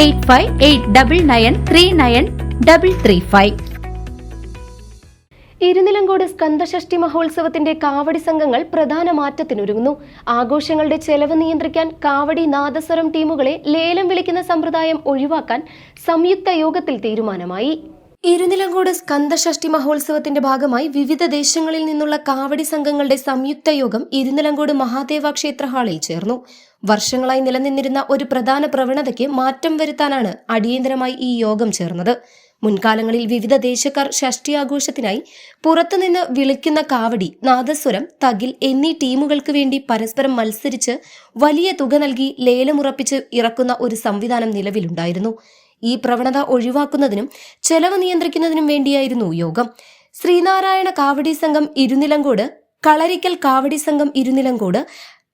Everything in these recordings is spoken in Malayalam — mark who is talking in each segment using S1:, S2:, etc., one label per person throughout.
S1: Eight five eight double nine three nine double three five.
S2: Irunilamkode Skandashashti മഹോത്സവത്തിന്റെ കാവടി സംഘങ്ങൾ പ്രധാന മാറ്റത്തിനൊരുങ്ങുന്നു. ആഘോഷങ്ങളുടെ ചെലവ് നിയന്ത്രിക്കാൻ കാവടി നാദസ്വരം ടീമുകളെ ലേലം വിളിക്കുന്ന സമ്പ്രദായം ഒഴിവാക്കാൻ സംയുക്ത യോഗത്തിൽ തീരുമാനമായി. ഇരുനിലങ്കോട് സ്കന്ദഷഷ്ടി മഹോത്സവത്തിന്റെ ഭാഗമായി വിവിധ ദേശങ്ങളിൽ നിന്നുള്ള കാവടി സംഘങ്ങളുടെ സംയുക്ത യോഗം ഇരുനിലങ്കോട് മഹാദേവ ക്ഷേത്ര ഹാളിൽ ചേർന്നു. വർഷങ്ങളായി നിലനിന്നിരുന്ന ഒരു പ്രധാന പ്രവണതയ്ക്ക് മാറ്റം വരുത്താനാണ് അടിയന്തരമായി ഈ യോഗം ചേർന്നത്. മുൻകാലങ്ങളിൽ വിവിധ ദേശക്കാർ ഷഷ്ടി ആഘോഷത്തിനായി പുറത്തുനിന്ന് വിളിക്കുന്ന കാവടി നാദസ്വരം തകിൽ എന്നീ ടീമുകൾക്ക് വേണ്ടി പരസ്പരം മത്സരിച്ച് വലിയ തുക നൽകി ലേലമുറപ്പിച്ച് ഇറക്കുന്ന ഒരു സംവിധാനം നിലവിലുണ്ടായിരുന്നു. ഈ പ്രവണത ഒഴിവാക്കുന്നതിനും ചെലവ് നിയന്ത്രിക്കുന്നതിനും വേണ്ടിയായിരുന്നു യോഗം. ശ്രീനാരായണ കാവടി സംഘം ഇരുനിലങ്കോട് കളരിക്കൽ കാവടി സംഘം ഇരുനിലങ്കോട്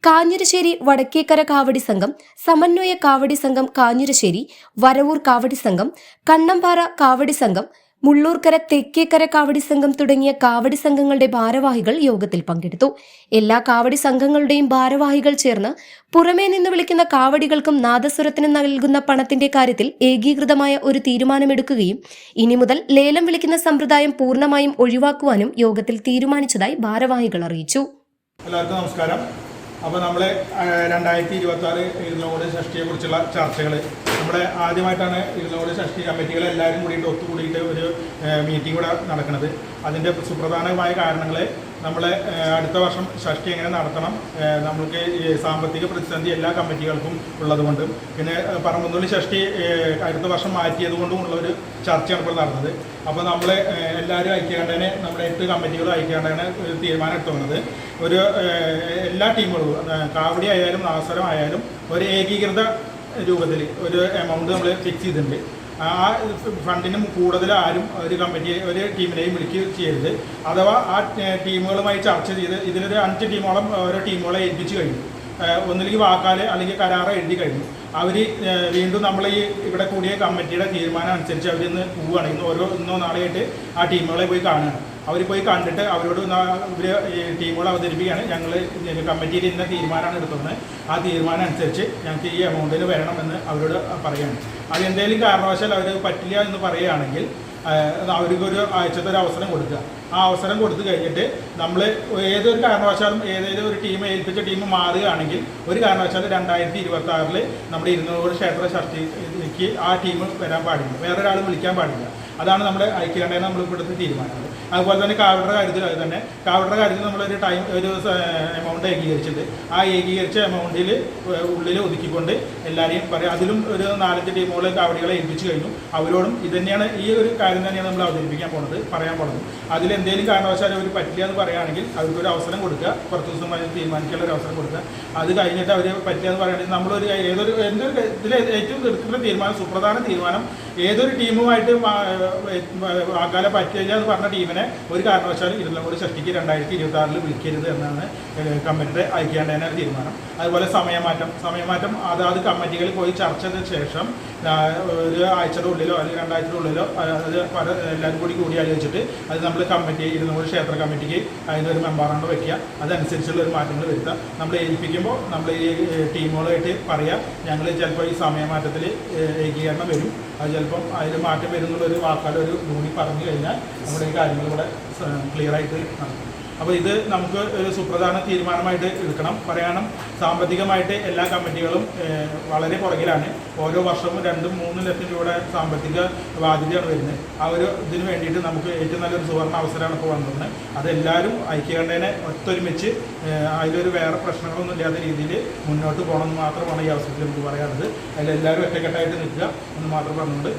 S2: കാഞ്ഞിരശ്ശേരി വടക്കേക്കര കാവടി സംഘം സമന്വയ കാവടി സംഘം കാഞ്ഞിരശ്ശേരി വരവൂർ കാവടി സംഘം കണ്ണമ്പാറ കാവടി സംഘം മുള്ളൂർക്കര തെക്കേക്കര കാവടി സംഘം തുടങ്ങിയ കാവടി സംഘങ്ങളുടെ ഭാരവാഹികൾ യോഗത്തിൽ പങ്കെടുത്തു. എല്ലാ കാവടി സംഘങ്ങളുടെയും ഭാരവാഹികൾ ചേർന്ന് പുറമേ നിന്ന് വിളിക്കുന്ന കാവടികൾക്കും നാദസ്വരത്തിനും നൽകുന്ന പണത്തിന്റെ കാര്യത്തിൽ ഏകീകൃതമായ ഒരു തീരുമാനമെടുക്കുകയും ഇനി മുതൽ ലേലം വിളിക്കുന്ന സമ്പ്രദായം പൂർണമായും ഒഴിവാക്കുവാനും യോഗത്തിൽ തീരുമാനിച്ചതായി ഭാരവാഹികൾ അറിയിച്ചു.
S3: എല്ലാവർക്കും നമസ്കാരം. അപ്പോൾ നമ്മൾ രണ്ടായിരത്തി ഇരുപത്തി ആറ് ഇരുന്നൂറ് ഷഷ്ടിയെ കുറിച്ചുള്ള ചർച്ചകൾ നമ്മുടെ ആദ്യമായിട്ടാണ് ഇരുന്നൂറ് ഷഷ്ടി കമ്മിറ്റികൾ എല്ലാവരും കൂടിയിട്ട് ഒത്തുകൂടിയിട്ട് ഒരു മീറ്റിംഗ് കൂടെ നടക്കുന്നത് അതിന്റെ സുപ്രധാനമായ കാരണങ്ങൾ നമ്മളെ അടുത്ത വർഷം ഷഷ്ടി എങ്ങനെ നടത്തണം നമ്മൾക്ക് സാമ്പത്തിക പ്രതിസന്ധി എല്ലാ കമ്മിറ്റികൾക്കും ഉള്ളതുകൊണ്ട്. പിന്നെ പറമ്പുന്നുള്ളി ഷഷ്ടി അടുത്ത വർഷം മാറ്റിയത് കൊണ്ടും ഉള്ള ഒരു ചർച്ചയാണ് ഇപ്പോൾ നടന്നത്. അപ്പോൾ നമ്മൾ എല്ലാവരും ഐക്യകണ്ഠനെ നമ്മുടെ എട്ട് കമ്മിറ്റികളും ഒരു തീരുമാനം എടുത്തുന്നത് ഒരു എല്ലാ ടീമുകളും കാവടി ആയാലും നാസരം ആയാലും ഒരു ഏകീകൃത രൂപത്തിൽ ഒരു എമൗണ്ട് നമ്മൾ ഫിക്സ് ചെയ്തിട്ടുണ്ട്. ആ ഫണ്ടിന് കൂടുതൽ ആരും ഒരു കമ്മിറ്റി ഒരു ടീമിനെയും വിളിക്കുക ചെയ്യരുത്. അഥവാ ആ ടീമുകളുമായി ചർച്ച ചെയ്ത് ഇതിലൊരു അഞ്ച് ടീമോളം ഓരോ ടീമുകളെ ഏൽപ്പിച്ചു കഴിഞ്ഞു. ഏഹ് ഒന്നില്ലെങ്കിൽ വാക്കാൽ അല്ലെങ്കിൽ കരാറ് എഴുതി കഴിഞ്ഞു. അവർ വീണ്ടും നമ്മൾ ഈ ഇവിടെ കൂടിയ കമ്മിറ്റിയുടെ തീരുമാനം അനുസരിച്ച് അവർ ഇന്ന് പോവുകയാണ്. ഇന്ന് ഓരോ ഇന്നോ നാളെയായിട്ട് ആ ടീമുകളെ പോയി കാണുകയാണ്. അവർ പോയി കണ്ടിട്ട് അവരോട് ഇവർ ടീമുകൾ അവതരിപ്പിക്കുകയാണ്. ഞങ്ങൾ കമ്മിറ്റിയിൽ ഇന്ന തീരുമാനമാണ് എടുത്തത് ആ തീരുമാനം അനുസരിച്ച് ഞങ്ങൾക്ക് ഈ എമൗണ്ടിൽ വരണമെന്ന് അവരോട് പറയുകയാണ്. അത് എന്തെങ്കിലും കാരണവശാൽ അവർ പറ്റില്ല എന്ന് പറയുകയാണെങ്കിൽ അവർക്കൊരു ആഴ്ചത്തെ ഒരു അവസരം കൊടുക്കുക. ആ അവസരം കൊടുത്തു കഴിഞ്ഞിട്ട് നമ്മൾ ഏതൊരു കാരണവശാലും ഏതെങ്കിലും ഒരു ടീം ഏൽപ്പിച്ച ടീം മാറുകയാണെങ്കിൽ ഒരു കാരണവശാലും രണ്ടായിരത്തി ഇരുപത്തി ആറിൽ നമ്മുടെ ഇരുന്നൂറ് ക്ഷേത്ര ഷഷ്ടിക്ക് ആ ടീം വരാൻ പാടില്ല. വേറൊരാൾ വിളിക്കാൻ പാടില്ല. അതാണ് നമ്മുടെ ഐക്യകണ്ഠേന നമ്മൾ ഇവിടുത്തെ തീരുമാനം. അതുപോലെ തന്നെ കാവടയുടെ കാര്യത്തിൽ അത് തന്നെ. കാവടയുടെ കാര്യത്തിൽ നമ്മളൊരു ടൈം ഒരു എമൗണ്ട് ഏകീകരിച്ചിട്ട് ആ ഏകീകരിച്ച എമൗണ്ടിൽ ഉള്ളിൽ ഒതുക്കിക്കൊണ്ട് എല്ലാവരെയും പറയാം അതിലും ഒരു നാലഞ്ച് ടീമുകളെ കാവടികളെ ഏൽപ്പിച്ചു കഴിഞ്ഞു. അവരോടും ഇത് തന്നെയാണ് ഈ ഒരു കാര്യം തന്നെയാണ് നമ്മൾ അവതരിപ്പിക്കാൻ പോണത് പറയാൻ പോണത്. അതിൽ എന്തെങ്കിലും കാരണവശാലും അവർ പറ്റില്ല എന്ന് പറയുകയാണെങ്കിൽ അവർക്ക് ഒരു അവസരം കൊടുക്കുക. കുറച്ച് ദിവസം തീരുമാനിക്കാനുള്ള ഒരു അവസരം കൊടുക്കുക. അത് കഴിഞ്ഞിട്ട് അവർ പറ്റില്ല എന്ന് പറയുകയാണെങ്കിൽ നമ്മളൊരു ഏതൊരു എന്തൊരു ഇതിൽ ഏറ്റവും എടുക്കുന്ന തീരുമാനം സുപ്രധാന തീരുമാനം ഏതൊരു ടീമുമായിട്ട് വാഗ്ദാനം പറ്റില്ല എന്ന് പറഞ്ഞ ടീമിനെ ഒരു കാരണവശാലും ഇരുന്നൂറ് ഷഷ്ടിക്ക് രണ്ടായിരത്തി ഇരുപത്തി ആറിൽ വിളിക്കരുത് എന്നാണ് കമ്മിറ്റിയുടെ ഐക്യാണ്ടേന തീരുമാനം. അതുപോലെ സമയമാറ്റം. സമയമാറ്റം അതാത് കമ്മിറ്റികളിൽ പോയി ചർച്ച ശേഷം ഒരു ആഴ്ചയുടെ ഉള്ളിലോ അല്ലെങ്കിൽ രണ്ടാഴ്ചയുടെ ഉള്ളിലോ അത് പല എല്ലാവരും കൂടി കൂടി ആലോചിച്ചിട്ട് അത് നമ്മൾ കമ്മിറ്റി ഇരുന്നൂറ് ക്ഷേത്ര കമ്മിറ്റിക്ക് അതിന്റെ ഒരു മെമ്പറാണ്ട് വയ്ക്കുക അതനുസരിച്ചുള്ള ഒരു മാറ്റങ്ങൾ വരുത്തുക നമ്മൾ ഏൽപ്പിക്കുമ്പോൾ നമ്മൾ ഈ ടീമുകളായിട്ട് പറയാം ഞങ്ങൾ ചിലപ്പോൾ ഈ സമയമാറ്റത്തിൽ ഏകീകരണം വരും. അത് ചിലപ്പം അതിൽ മാറ്റം വരുന്നുള്ളൊരു വാക്കാലൊരു ഭൂമി പറഞ്ഞു കഴിഞ്ഞാൽ നമ്മുടെ ഈ കാര്യങ്ങൾ ഇവിടെ ക്ലിയർ ആയിട്ട് നടക്കും. അപ്പോൾ ഇത് നമുക്ക് ഒരു സുപ്രധാന തീരുമാനമായിട്ട് എടുക്കണം. പറയണം സാമ്പത്തികമായിട്ട് എല്ലാ കമ്മിറ്റികളും വളരെ പുറകിലാണ്. ഓരോ വർഷവും രണ്ടും മൂന്നും ലക്ഷം രൂപയുടെ സാമ്പത്തിക ബാധ്യതയാണ് വരുന്നത്. ആ ഒരു ഇതിന് വേണ്ടിയിട്ട് നമുക്ക് ഏറ്റവും നല്ലൊരു സുവർണ അവസരമാണ് ഇപ്പോൾ വന്നത് അതെല്ലാവരും ഐക്യകണ്ഠേനെ ഒത്തൊരുമിച്ച് അതിലൊരു വേറെ പ്രശ്നങ്ങളൊന്നും ഇല്ലാത്ത രീതിയിൽ മുന്നോട്ട് പോകണമെന്ന് മാത്രമാണ് ഈ അവസരത്തിൽ നമുക്ക് പറയാനുള്ളത്. അതിലെല്ലാവരും ഒറ്റക്കെട്ടായിട്ട് നിൽക്കുക എന്ന് മാത്രം പറഞ്ഞുകൊണ്ട്